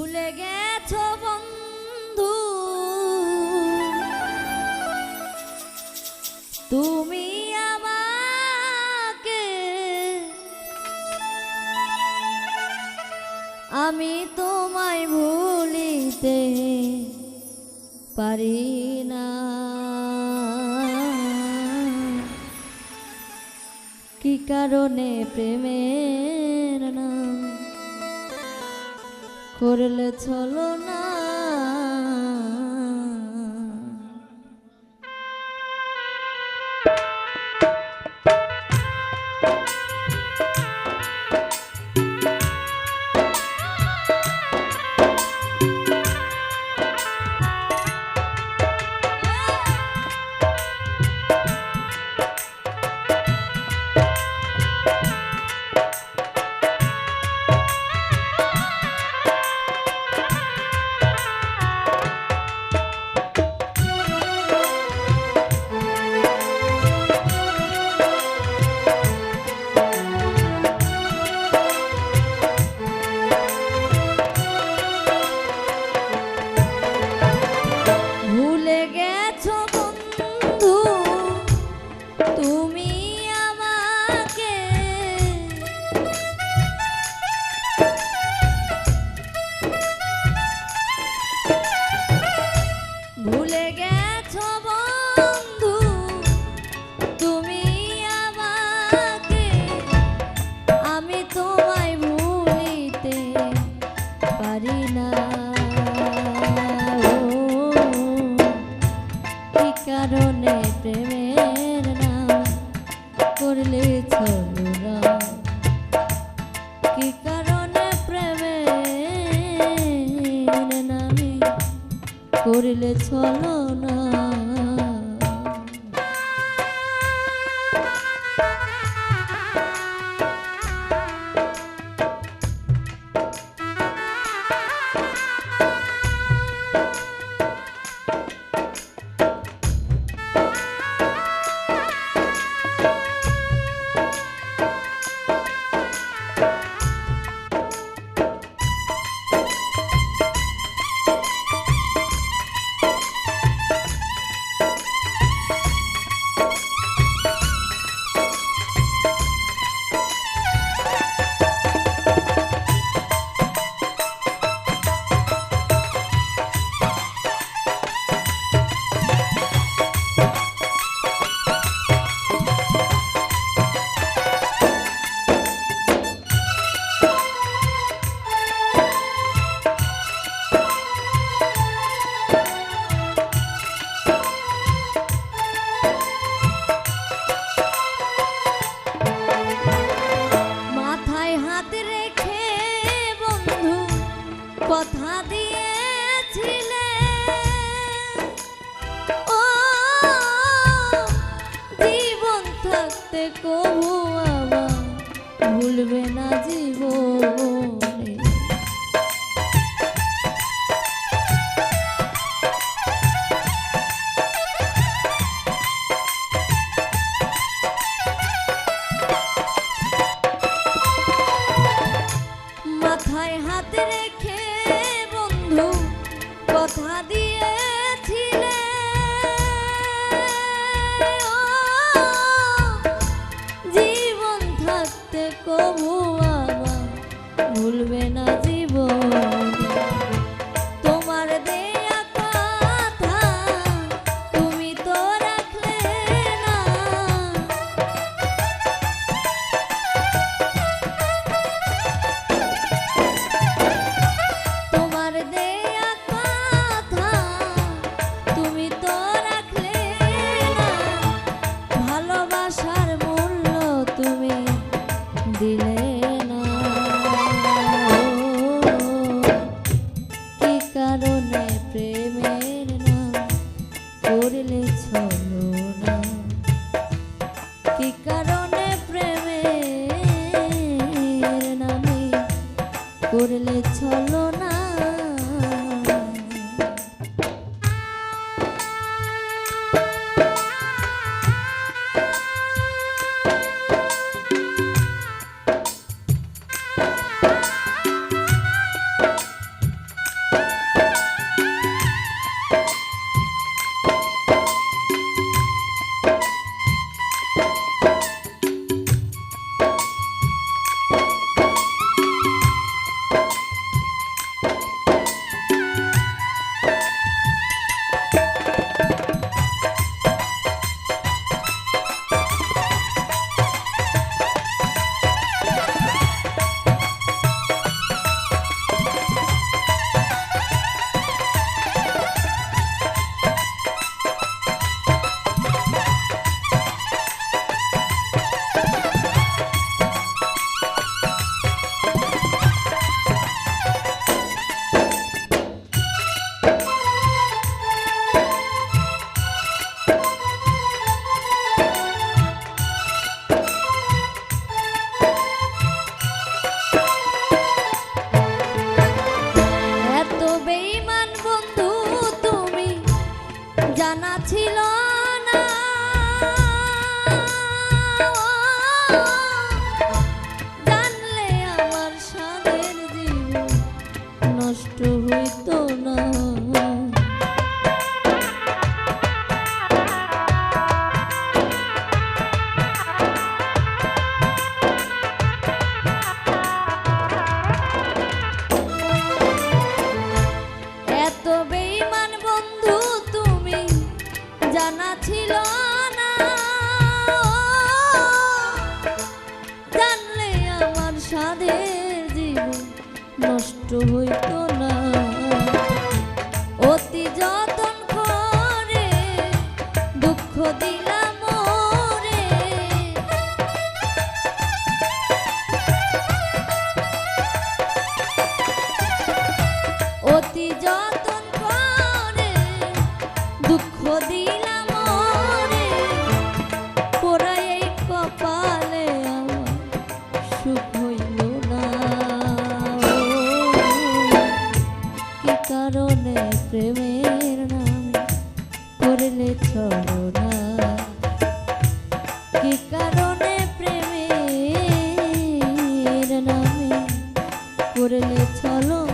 ভুলে গেছ বন্ধু। তুমি আমাকে আমি তোমায় ভুলিতে পারি না। কি কারণে প্রেমের করলে চলো না। foto. ছলো না কি কারণে প্রেমের নামে করলে ছলো বন্ধু তুমি। জানা ছিল হইতো না। অতি যতন করলে চলো।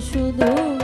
শুধু